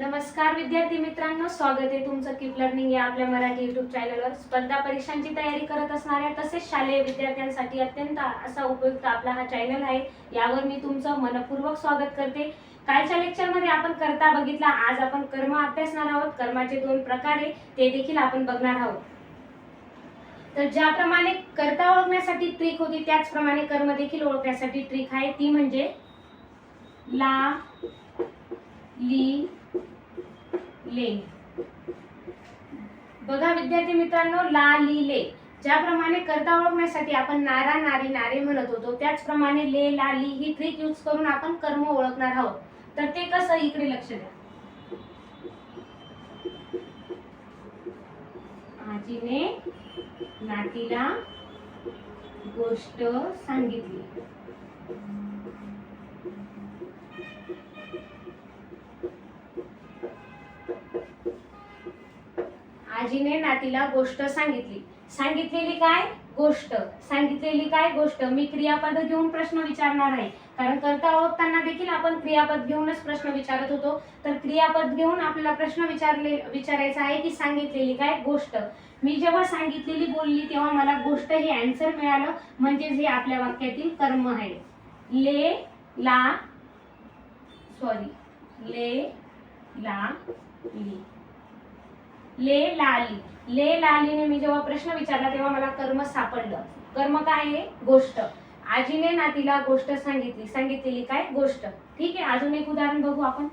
नमस्कार विद्यार्थी मित्रांनो स्वागत आहे तुमचं कीप लर्निंग या आपल्या मराठी युट्यूब चॅनलवर स्पर्धा परीक्षांची तयारी करत असणाऱ्या तसेच शालेय विद्यार्थ्यांसाठी अत्यंत असा उपयुक्त आपला हा चॅनल आहे. यावर मी तुमचं मनपूर्वक स्वागत करते. कालच्या लेक्चरमध्ये आपण करता बघितला. आज आपण कर्म अभ्यासणार आहोत. कर्माचे दोन प्रकार आहे. ते देखील आपण बघणार आहोत. तर ज्याप्रमाणे कर्ता ओळखण्यासाठी ट्रिक होती त्याचप्रमाणे कर्म देखील ओळखण्यासाठी ट्रिक आहे. ती म्हणजे ला ली ले बघा विद्यार्थी मित्रांनो ला ली ले. ज्याप्रमाणे कर्ता ओळखण्यासाठी आपण नारा नारी नारे म्हणत होतो त्याचप्रमाणे ले ला ली ही ट्रिक यूज करून आपण कर्म ओळखणार आहोत. तर ते कसं इकडे लक्ष द्या. आजीने नातीला गोष्ट सांगितली. आजीने नातीला गोष्ट सांगितली. सांगितलेली काय? गोष्ट. सांगितलेली काय? गोष्ट. मी क्रियापद घेऊन प्रश्न विचारणार आहे. कारण करता ओळखताना देखील आपण क्रियापद घेऊनच प्रश्न विचारत होतो. तर क्रियापद घेऊन आपल्याला प्रश्न विचारले विचारायचा आहे की सांगितलेली काय? गोष्ट. मी जेव्हा सांगितलेली बोलली तेव्हा मला गोष्ट हे अँसर मिळालं. म्हणजेच हे आपल्या वाक्यातील कर्म आहे. ले ला सॉरी ले ला ली. ले लाली. ले लालीने मी जेव्हा प्रश्न विचारला तेव्हा मला कर्म सापडलं. कर्म काय आहे? गोष्ट. आजीने नातीला गोष्ट सांगितली. सांगितलेली काय? गोष्ट. ठीक आहे अजून एक उदाहरण बघू आपण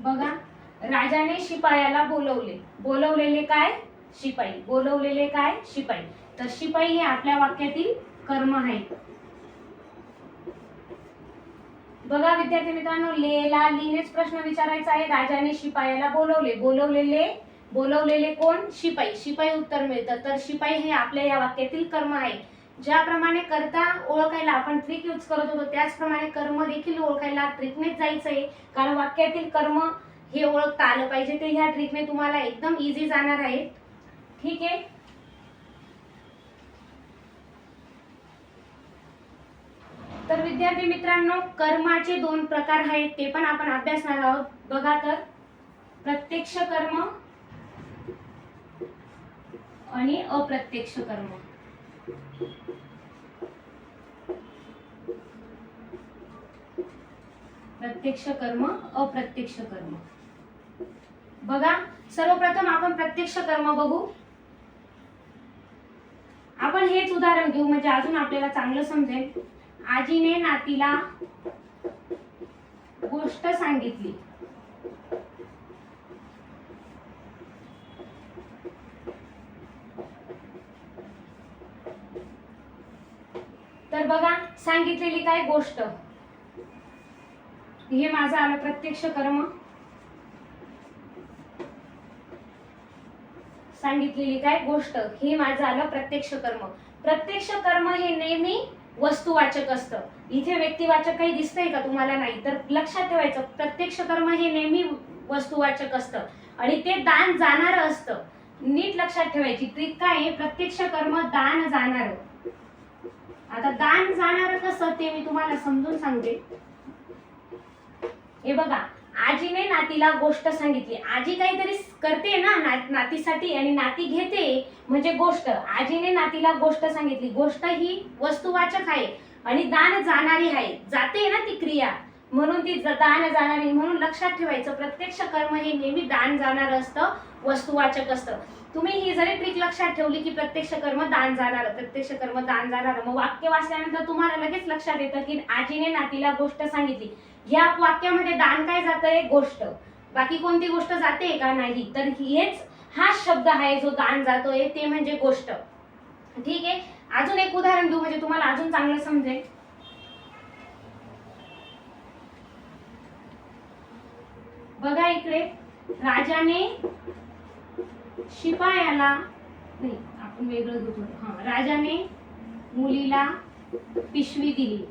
बघा त्याने शिपायाला बोलवले. बोलवलेले काय? शिपाई. बोलवलेले काय? शिपाई. तर शिपाई हे आपल्या वाक्यातील कर्म आहे. बघा विद्यार्थी मित्रांनो लेला लिहिणेच प्रश्न विचारायचा आहे. राजाने शिपायाला बोलवले. बोलवलेले बोलवलेले कोण? शिपाई. शिपाई उत्तर मिळतं. तर शिपाई हे आपल्या या वाक्यातील कर्म आहे. ज्याप्रमाणे करता ओळखायला आपण ट्रिक यूज करत होतो त्याचप्रमाणे कर्म देखील ओळखायला ट्रिकनेच जायचं आहे कारण वाक्यातील कर्म हे ओळखता आलं पाहिजे. ते ह्या ट्रिकने तुम्हाला एकदम इझी जाणार आहे. ठीक आहे? तर विद्यार्थी मित्रांनो कर्माचे दोन प्रकार आहेत ते पण आपण अभ्यासणार आहोत. बघा तर प्रत्यक्ष कर्म आणि अप्रत्यक्ष कर्म. प्रत्यक्ष कर्म अप्रत्यक्ष कर्म. बघा सर्वप्रथम आपण प्रत्यक्ष कर्म बघू. आपण हेच उदाहरण घेऊ म्हणजे अजून आपल्याला चांगलं समजेल. आजीने नातीला गोष्ट सांगितली. तर बघा सांगितलेली काय गोष्ट? हे माझं आलं प्रत्यक्ष कर्म. सांगितलेली काय गोष्ट हे माझं आलं प्रत्यक्ष कर्म. प्रत्यक्ष कर्म हे नेहमी वस्तुवाचक असतं. इथे व्यक्तिवाचक काही दिसतंय का तुम्हाला नाही? तर लक्षात ठेवायचं प्रत्यक्ष कर्म हे नेहमी वस्तुवाचक असतं. आणि ते दान जाणार असतं. नीट लक्षात ठेवायची ट्रिक काय प्रत्यक्ष कर्म दान जाणार. आता दान जाणार कसं ते मी तुम्हाला समजून सांगते. हे बघा आजीने नातीला गोष्ट सांगितली. आजी काहीतरी करते ना नातीसाठी आणि नाती घेते म्हणजे गोष्ट. आजीने नातीला गोष्ट सांगितली. गोष्ट ही वस्तुवाचक आहे आणि दान जाणारी आहे. जाते ना ती क्रिया. म्हणून ती दान जाणारी. म्हणून लक्षात ठेवायचं प्रत्यक्ष कर्म हे नेहमी दान जाणार असतं वस्तुवाचक असतं. तुम्ही ही जरी ट्रिक लक्षात ठेवली की प्रत्यक्ष कर्म दान जाणार प्रत्यक्ष कर्म दान जाणार. मग वाक्य वाचल्यानंतर तुम्हाला लगेच लक्षात येतं की आजीने नातीला गोष्ट सांगितली. ह्या वाक्यामध्ये दान काय जातंय? गोष्ट. बाकी कोणती गोष्ट जाते का नाही? तर हेच हा शब्द आहे जो दान जातोय ते म्हणजे गोष्ट. ठीक आहे? अजून एक उदाहरण देऊ म्हणजे तुम्हाला अजून चांगलं समजेल. बघा इकडे. राजाने शिपायाला नाही आपण वेगळं घेऊ हा राजाने मुलीला पिशवी दिली.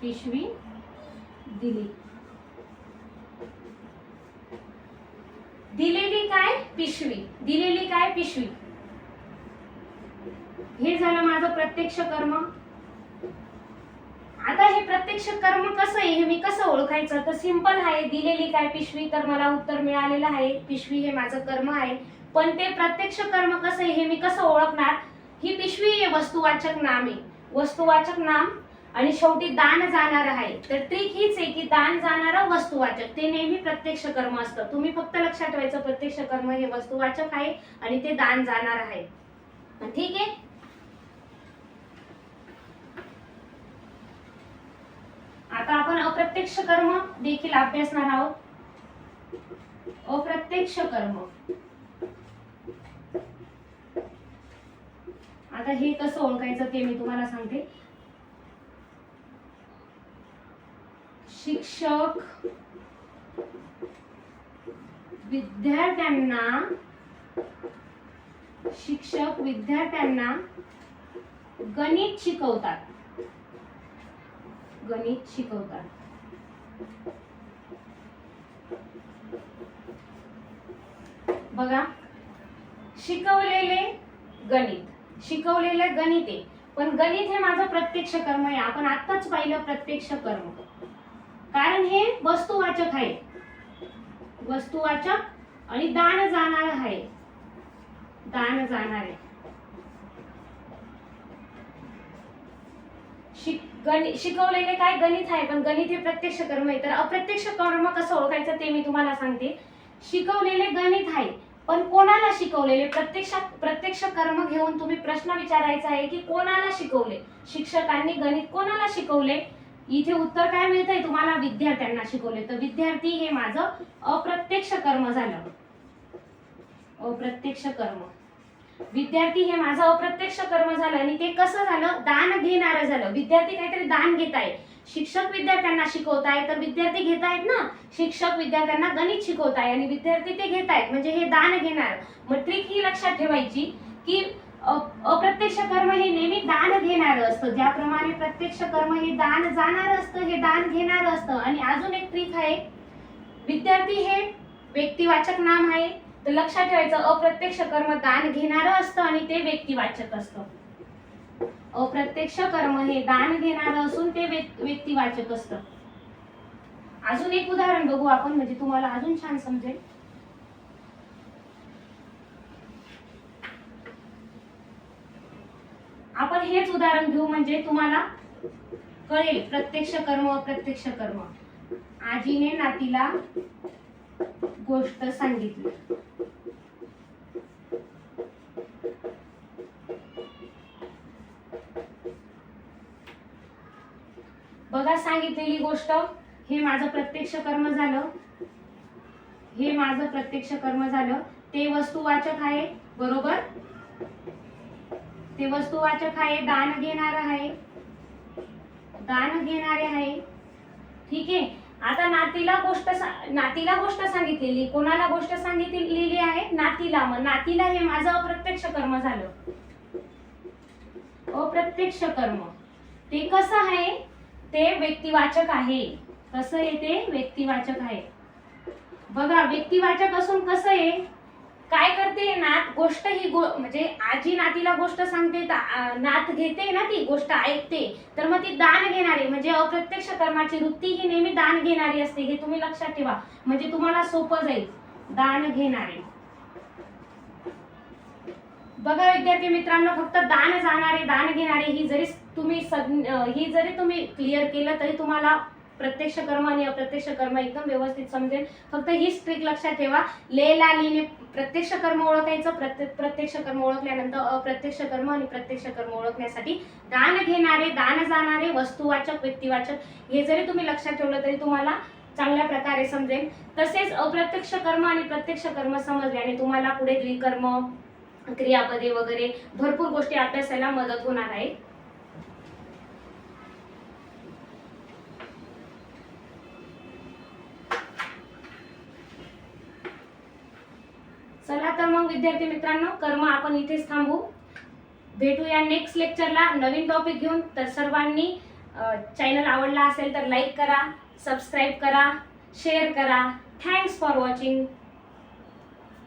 पिशवी दिली. दिलेली काय? पिशवी. दिलेली काय? पिशवी. हे झालं माझं प्रत्यक्ष कर्म. आता हे प्रत्यक्ष कर्म कसं आहे हे मी कसं ओळखायचं? तर सिंपल आहे दिलेली काय पिशवी? तर मला उत्तर मिळालेलं आहे पिशवी हे माझं कर्म आहे. पण ते प्रत्यक्ष कर्म कसं आहे हे मी कसं ओळखणार? ही पिशवी हे वस्तुवाचक नाम आहे. वस्तुवाचक नाम आणि शेवटी दान जाणार आहे. तर ट्रिक हीच आहे की दान जाणार वस्तुवाचक. ते नेहमी प्रत्यक्ष कर्म असतं. तुम्ही फक्त लक्षात ठेवायचं प्रत्यक्ष कर्म हे वस्तुवाचक आहे आणि ते दान जाणार आहे. ठीक आहे आता आपण अप्रत्यक्ष कर्म देखील अभ्यासणार आहोत. अप्रत्यक्ष कर्म. आता हे कसं ओळखायचं ते मी तुम्हाला सांगते. शिक्षक विद्यार्थ्यांना शिक्षक विद्यार्थ्यांना गणित शिकवतात. गणित शिकवतात. बघा. शिकवलेले गणित. शिकवलेले गणित आहे. पण गणित हे माझं प्रत्यक्ष कर्म आहे. आपण आत्ताच पाहिलं प्रत्यक्ष कर्म. कारण हे वस्तुवाचक आहे. वस्तुवाचक आणि दान जाणार आहे. दान जाणार आहे. गणित शिकवलेले काय गणित आहे पण गणित हे प्रत्यक्ष कर्म आहे. तर अप्रत्यक्ष कर्म कसं ओळखायचं ते मी तुम्हाला सांगते. शिकवलेले गणित आहे पण कोणाला शिकवलेले? प्रत्यक्ष प्रत्यक्ष कर्म घेऊन तुम्ही प्रश्न विचारायचा आहे की कोणाला शिकवले? शिक्षकांनी गणित कोणाला शिकवले? इथे उत्तर काय मिळतंय? तुम्हाला विद्यार्थ्यांना शिकवले. तर विद्यार्थी हे माझं अप्रत्यक्ष कर्म झालं. अप्रत्यक्ष कर्म. विद्यार्थी हे माझा अप्रत्यक्ष कर्म झालं आणि ते कसं झालं? दान घेणारं झालं. विद्यार्थी काहीतरी दान घेत आहे शिक्षक विद्यार्थ्यांना शिकवत आहे तर विद्यार्थी घेत आहेत ना? शिक्षक विद्यार्थ्यांना गणित शिकवत आहे आणि विद्यार्थी ते घेत आहेत म्हणजे हे दान घेणार. मग ट्रिक ही लक्षात ठेवायची की अप्रत्यक्ष कर्म हे नेहमी दान घेणार असतं. ज्याप्रमाणे प्रत्यक्ष कर्म हे दान जाणार असतं हे दान घेणार असतं. आणि अजून एक ट्रिक आहे. विद्यार्थी हे व्यक्तिवाचक नाम आहे. तर लक्षात ठेवायचं अप्रत्यक्ष कर्म दान घेणारं असतं आणि ते व्यक्तिवाचक असतं. अप्रत्यक्ष कर्म हे दान घेणारं असून ते व्यक्- व्यक्तिवाचक असतं. अजून एक उदाहरण बघू आपण म्हणजे तुम्हाला अजून छान समजेल. आपण हेच उदाहरण घेऊ म्हणजे तुम्हाला कळेल प्रत्यक्ष कर्म अप्रत्यक्ष कर्म. आजीने नातीला गोष्ट सांगितली. बघा सांगितलेली गोष्ट. हे माझं प्रत्यक्ष कर्म झालं. हे माझं प्रत्यक्ष कर्म झालं. ते वस्तुवाचक आहे. बरोबर? ते वस्तुवाचक आहे दान घेणार आहे. दान घेणारे आहे. ठीक आहे. आता नातीला गोष्ट नातीला गोष्ट सांगितलेली. कोणाला गोष्ट सांगितलेली आहे? नातीला. मग नातीला हे माझं अप्रत्यक्ष कर्म झालं. अप्रत्यक्ष कर्म. ते कसं आहे? ते व्यक्तिवाचक आहे. कसं आहे ते? व्यक्तिवाचक आहे. बघा व्यक्तिवाचक असून कसं आहे? काय करते नात? गोष्ट ही गो म्हणजे आजी नातीला गोष्ट सांगते तर नात घेते ना ती गोष्ट ऐकते तर मग ती दान घेणारी म्हणजे अप्रत्यक्ष कर्माची वृत्ती ही नेहमी दान घेणारी असते हे तुम्ही लक्षात ठेवा. म्हणजे तुम्हाला सोपं जाईल. दान घेणारे. बघा विद्यार्थी मित्रांनो फक्त दान जाणारे दान घेणारे ही जरी तुम्ही सग ही जरी तुम्ही क्लिअर केलं तरी तुम्हाला प्रत्यक्ष कर्म आणि अप्रत्यक्ष कर्म एकदम व्यवस्थित समजेल. फक्त हीच ट्रिक लक्षात ठेवा. ले ला लीने प्रत्यक्ष कर्म ओळखायचं प्रत्य प्रत्यक्ष कर्म ओळखल्यानंतर अप्रत्यक्ष कर्म आणि प्रत्यक्ष कर्म ओळखण्यासाठी दान घेणारे दान जाणारे वस्तुवाचक व्यक्तिवाचक हे जरी तुम्ही लक्षात ठेवलं तरी तुम्हाला चांगल्या प्रकारे समजेल. तसेच अप्रत्यक्ष कर्म आणि प्रत्यक्ष कर्म समजल्याने तुम्हाला पुढे द्विकर्म क्रियापदे वगैरे भरपूर गोष्टी अभ्यासायला मदत होणार आहे. चला तर मग विद्यार्थी मित्रांनो कर्म आपण इथेच थांबू. भेटूया नेक्स्ट लेक्चरला नवीन टॉपिक घेऊन. तर सर्वांनी चॅनल आवडला असेल तर लाईक करा सबस्क्राईब करा शेअर करा. Thanks for watching